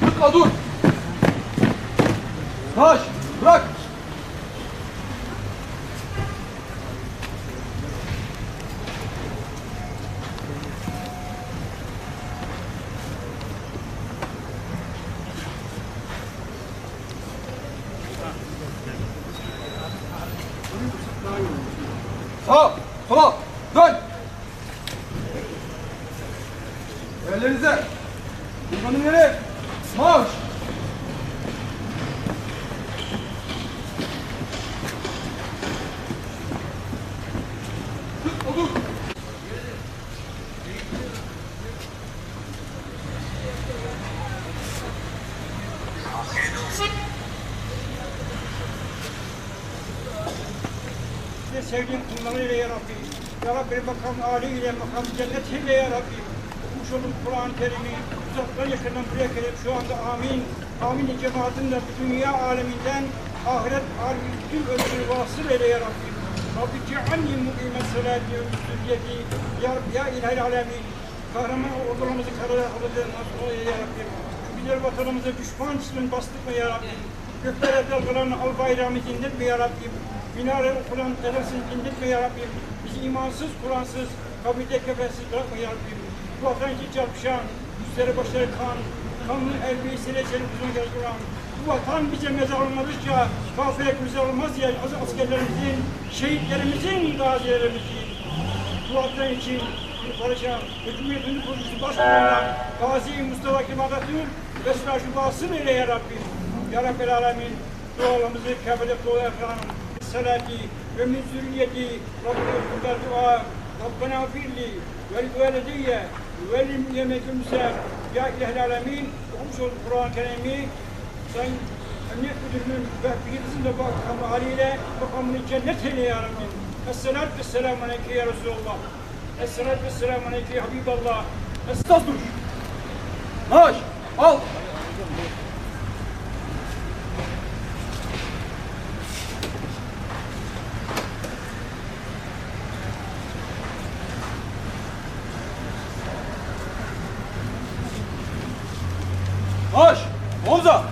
Tutma dur. Taş bırak. Sağ, sola, dön. Ellerinize. Kurbanın yere. Marş. Tut, otur. Ve sevdiğin kullarıyla ya Rabbi. Ya Rabbi makam âliyle, makam cennetiyle ya Rabbi. Okumuş olduğum Kur'an-ı Kerim'i uzaktan yakından buraya gelip şu anda amin. Amin cemaatinle bu dünya aleminden ahiret alemi bütün ölümünü vasıl eyle ya Rabbi. Rabbi cealni mukime salati ve müsüriyeti ya Rabbi ya ilahil alemin. Kahraman ordularımızı karalar alırlar nasıl ya Rabbi. Güzel vatanımıza düşman ismini bastırma ya Rabbi. Göklere dalgalarını al bayrağımızı indirme ya Rabbi. Minare okulan edersin indirme ya Rabbim. Bizi imansız, Kur'ansız, kabirde kefensiz bırakma ya Rabbim. Çarpışan, yüzleri başları kan, kanlı elbisesiyle senin kuzun gel Kur'an. Bu vatan bize mezar olmadıkça kafire güzel olmaz ya askerlerimizin, şehitlerimizin, gazilerimizin. Bu vatan için bir barışa, hükümetin kurucusu başkanından Gazi Mustafa Kemal Atatürk ve sırajı basın eyle ya Rabbim. Ya Rabbel Alemin, dualarımızı kabul et dua efendim. Salati ve min zürriyeti Rabbine kudar dua. Rabbena firli ve valideyye ve limyemekümse Ya İlahel Alemin okumuş olduk Kur'an-ı Kerim'i Sayın Emniyet Müdürü'nün ve birinizin de makamı haliyle makamını cennet eyle ya Rabbim. Esselatü vesselamu aleyke ya Resulallah. Esselatü vesselamu aleyke ya Habiballah. Es- Tas Marş. Omza.